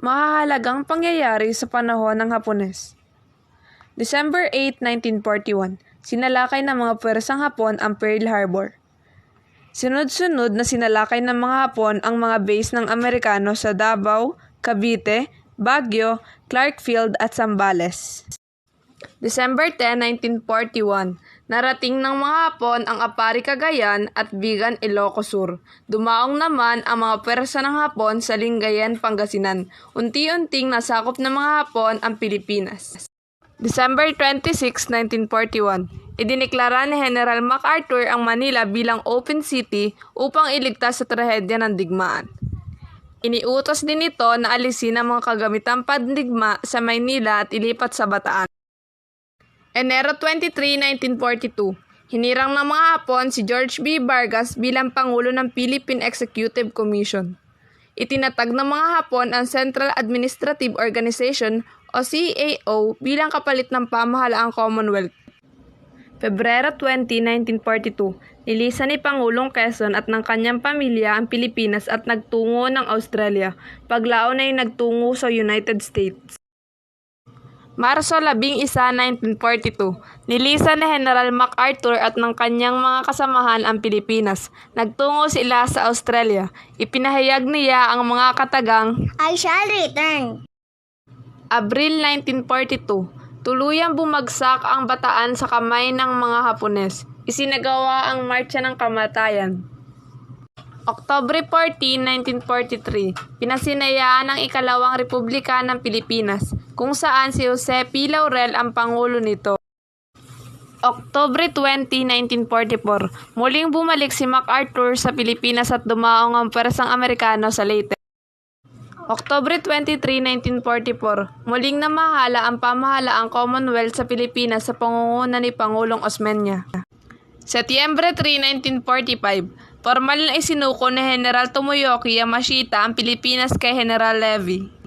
Mahahalagang pangyayari sa panahon ng Hapones. December 8, 1941, sinalakay ng mga puwersang Hapon ang Pearl Harbor. Sunod-sunod na sinalakay ng mga Hapon ang mga base ng Amerikano sa Davao, Cavite, Baguio, Clarkfield at Zambales. December 10, 1941, narating ng mga Hapon ang Apari Cagayan at Bigan Ilocos Sur. Dumaong naman ang mga pwersa ng Hapon sa Lingayen, Pangasinan. Unti-unting nasakop ng mga Hapon ang Pilipinas. December 26, 1941, idiniklara ni General MacArthur ang Manila bilang open city upang iligtas sa trahedya ng digmaan. Iniutos din ito na alisin ang mga kagamitang pandigma sa Maynila at ilipat sa Bataan. Enero 23, 1942, hinirang ng mga Hapon si George B. Vargas bilang Pangulo ng Philippine Executive Commission. Itinatag ng mga Hapon ang Central Administrative Organization o CAO bilang kapalit ng pamahalaang Commonwealth. Pebrero 20, 1942, nilisan ni Pangulong Quezon at ng kanyang pamilya ang Pilipinas at nagtungo ng Australia. Paglaon ay nagtungo sa United States. Marso 11, 1942, nilisan ni General MacArthur at ng kanyang mga kasamahan ang Pilipinas. Nagtungo sila sa Australia. Ipinahayag niya ang mga katagang I shall return. Abril 1942, tuluyang bumagsak ang bataan sa kamay ng mga Hapones. Isinagawa ang Marcha ng Kamatayan. Oktobre 14, 1943, pinasinayaan ang ikalawang Republika ng Pilipinas, kung saan si Jose P. Laurel ang pangulo nito. Oktobre 20, 1944, muling bumalik si MacArthur sa Pilipinas at dumaong ang pwersang Amerikano sa Leyte. Oktobre 23, 1944, muling namahala ang pamahalaang Commonwealth sa Pilipinas sa pangunguna ni Pangulong Osmeña. Setyembre 3, 1945, formal na isinuko ni General Tomoyoki Yamashita ang Pilipinas kay General Levy.